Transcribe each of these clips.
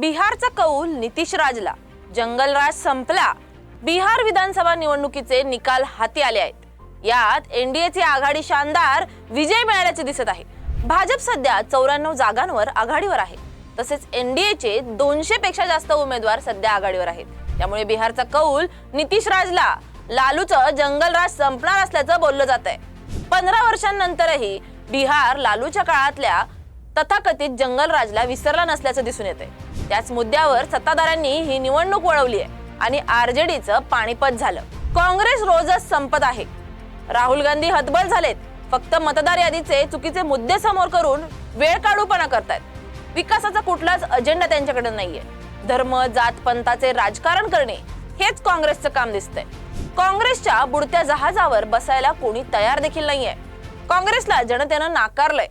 बिहारचा कौल नितीश राजला. जंगलराज संपला. बिहार विधानसभा निवडणुकीचे निकाल हाती आले आहेत. यात एनडीएची आघाडी शानदार विजय मिळाल्याचे दिसत आहे. भाजप सध्या चौऱ्याण्णव जागांवर आघाडीवर आहे. तसेच एनडीएचे दोनशे पेक्षा जास्त उमेदवार सध्या आघाडीवर आहेत. त्यामुळे बिहारचा कौल नितीश राजला. लालूचं जंगलराज संपणार असल्याचं बोललं जात आहे पंधरा वर्षांनंतरही बिहार लालूच्या काळातल्या तथाकथित जंगलराजला विसरला नसल्याचं दिसून येते त्याच मुद्द्यावर सत्ताधाऱ्यांनी ही निवडणूक वळवली आहे आणि आरजेडीचं पाणीपत झालं. काँग्रेस रोजच संपत आहे. राहुल गांधी हतबल झालेत. फक्त मतदार यादीचे चुकीचे मुद्दे समोर करून वेळ काढूपणा करतायत. विकासाचा कुठलाच अजेंडा त्यांच्याकडे नाहीये. धर्म जात पंथाचे राजकारण करणे हेच काँग्रेसचं काम दिसतंय. काँग्रेसच्या बुडत्या जहाजावर बसायला कोणी तयार देखील नाहीये. काँग्रेसला जनतेनं नाकारलंय.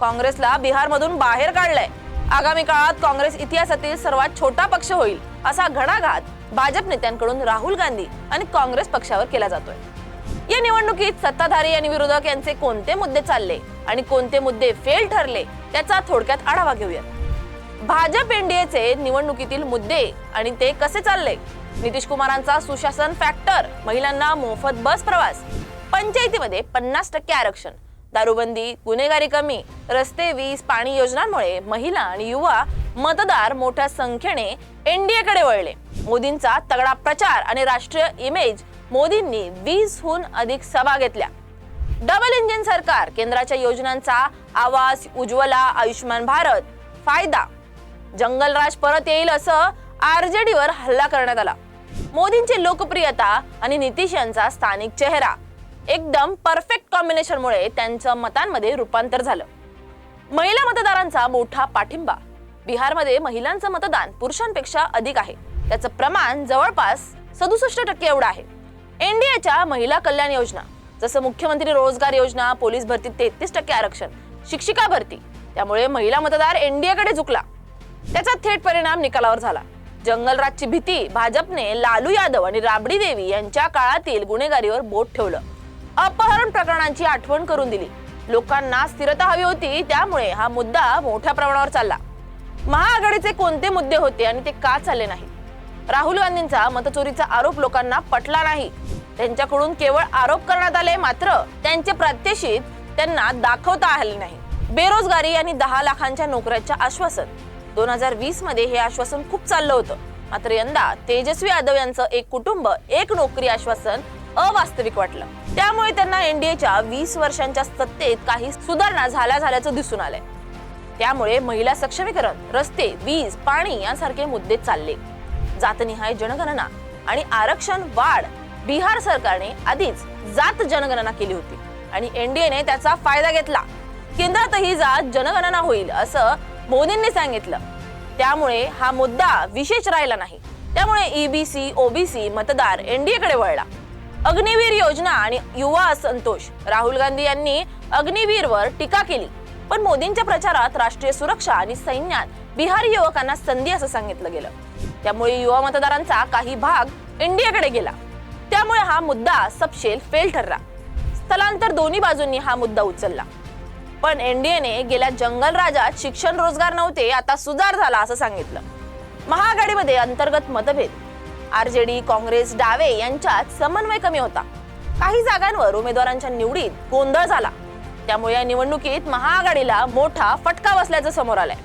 काँग्रेसला बिहारमधून बाहेर काढलंय. आगामी काळात काँग्रेस इतिहासातील सर्वात छोटा पक्ष होईल असा घणाघात भाजप नेत्यांकडून राहुल गांधी आणि काँग्रेस पक्षावर केला जातोय. या निवडणुकीत सत्ताधारी आणि विरोधक यांचे कोणते मुद्दे चालले आणि कोणते मुद्दे फेल ठरले त्याचा थोडक्यात आढावा घेऊयात. भाजप एनडीएचे निवडणुकीतील मुद्दे आणि ते कसे चालले? नितीश कुमारांचा सुशासन फॅक्टर महिलांना मोफत बस प्रवास पंचायतीमध्ये पन्नास टक्के आरक्षण दारूबंदी गुन्हेगारी कमी रस्ते वीज पाणी योजनांमुळे महिला आणि युवा मतदार मोठ्या संख्येने एनडीएकडे वळले. मोदींचा तगडा प्रचार आणि राष्ट्रीय इमेज मोदींनी वीसहून अधिक सभा घेतल्या. डबल इंजिन सरकार केंद्राच्या योजनांचा आवास उज्ज्वला आयुष्यमान भारत फायदा. जंगलराज परत येईल असं आरजेडीवर हल्ला करण्यात आला. मोदींची लोकप्रियता आणि नितीश यांचा स्थानिक चेहरा. एकदम परफेक्ट कॉम्बिनेशनमुळे त्यांचं मतांमध्ये रूपांतर झालं. महिला मतदारांचा मोठा पाठिंबा. बिहारमध्ये महिलांचं मतदान पुरुषांपेक्षा अधिक आहे. त्याचं प्रमाण जवळपास सदुसष्ट टक्के एवढं आहे. एनडीएच्या महिला कल्याण योजना जसं मुख्यमंत्री रोजगार योजना पोलीस भरतीत तेहतीस टक्के आरक्षण शिक्षिका भरती त्यामुळे महिला मतदार एनडीएकडे झुकला. त्याचा थेट परिणाम निकालावर झाला. जंगलराजची भीती भाजपने लालू यादव आणि राबडी देवी यांच्या काळातील गुन्हेगारीवर बोट ठेवलं. अपहरण प्रकरणांची आठवण करून दिली. लोकांना स्थिरता हवी होती त्यामुळे हा मुद्दा मोठ्या प्रमाणावर चालला. महाआघाडीचे कोणते मुद्दे होते आणि ते का चालले नाही? राहुल गांधींचा मतचोरीचा आरोप लोकांना पटला नाही. त्यांच्याकडून केवळ आरोप करण्यात आले मात्र त्यांचे प्रात्यक्षिक त्यांना दाखवता आले नाही. बेरोजगारी आणि दहा लाखांच्या नोकऱ्याच्या आश्वासन. दोन हजार वीसमध्ये हे आश्वासन खूप चाललं होतं. मात्र यंदा तेजस्वी यादव यांचं एक कुटुंब एक नोकरी आश्वासन अवास्तविक वाटलं. त्यामुळे त्यांना एनडीएच्या वीस वर्षांच्या सत्तेत काही सुधारणा झाल्या झाल्याचं दिसून आलंय. त्यामुळे महिला सक्षमीकरण रस्ते वीज पाणी यांसारखे मुद्दे चालले. जातनिहाय जनगणना आणि आरक्षण वाढ बिहार सरकारने आधीच जात जनगणना केली होती आणि एनडीएने त्याचा फायदा घेतला. केंद्रातही जात जनगणना होईल असं मोदींनी सांगितलं. त्यामुळे हा मुद्दा विशेष राहिला नाही. त्यामुळे ईबीसी ओबीसी मतदार एनडीए कडे वळला. अग्निवीर योजना आणि युवा असंतोष. राहुल गांधी यांनी अग्निवीरवर टीका केली. पण मोदींच्या प्रचारात राष्ट्रीय सुरक्षा आणि सैन्यात बिहारी युवकांना संधी असं सांगितलं गेलं. त्यामुळे युवा मतदारांचा काही भाग इंडियाकडे गेला. त्यामुळे हा मुद्दा सपशेल फेल ठरला. स्थलांतर दोन्ही बाजूंनी हा मुद्दा उचलला. पण एनडीएने गेल्या जंगल राजात शिक्षण रोजगार नव्हते आता सुधार झाला असं सांगितलं. महाआघाडीमध्ये अंतर्गत मतभेद. आरजेडी काँग्रेस डावे यांच्यात समन्वय कमी होता. काही जागांवर उमेदवारांच्या निवडीत गोंधळ झाला. त्यामुळे या निवडणुकीत महाआघाडीला मोठा फटका बसल्याचं समोर आलंय.